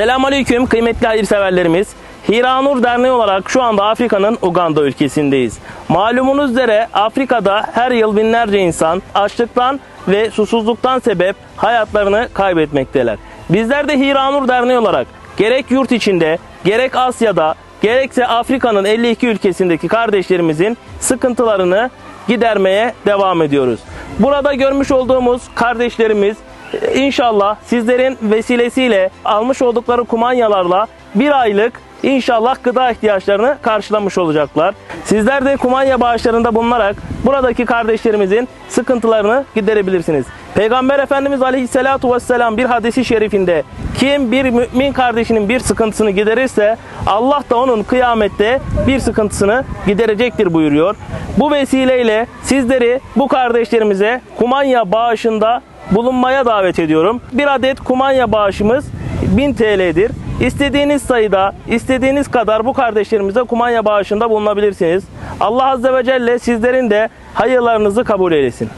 Selamünaleyküm kıymetli hayırseverlerimiz. Hiranur Derneği olarak şu anda Afrika'nın Uganda ülkesindeyiz. Malumunuz üzere Afrika'da her yıl binlerce insan açlıktan ve susuzluktan sebep hayatlarını kaybetmekteler. Bizler de Hiranur Derneği olarak gerek yurt içinde gerek Asya'da gerekse Afrika'nın 52 ülkesindeki kardeşlerimizin sıkıntılarını gidermeye devam ediyoruz. Burada görmüş olduğumuz kardeşlerimiz inşallah sizlerin vesilesiyle almış oldukları kumanyalarla bir aylık inşallah gıda ihtiyaçlarını karşılamış olacaklar. Sizler de kumanya bağışlarında bulunarak buradaki kardeşlerimizin sıkıntılarını giderebilirsiniz. Peygamber Efendimiz Aleyhisselatu Vesselam bir hadisi şerifinde kim bir mümin kardeşinin bir sıkıntısını giderirse Allah da onun kıyamette bir sıkıntısını giderecektir buyuruyor. Bu vesileyle sizleri bu kardeşlerimize kumanya bağışında bulunmaya davet ediyorum. Bir adet kumanya bağışımız 1000 TL'dir. İstediğiniz sayıda, istediğiniz kadar bu kardeşlerimize kumanya bağışında bulunabilirsiniz. Allah Azze ve Celle sizlerin de hayırlarınızı kabul eylesin.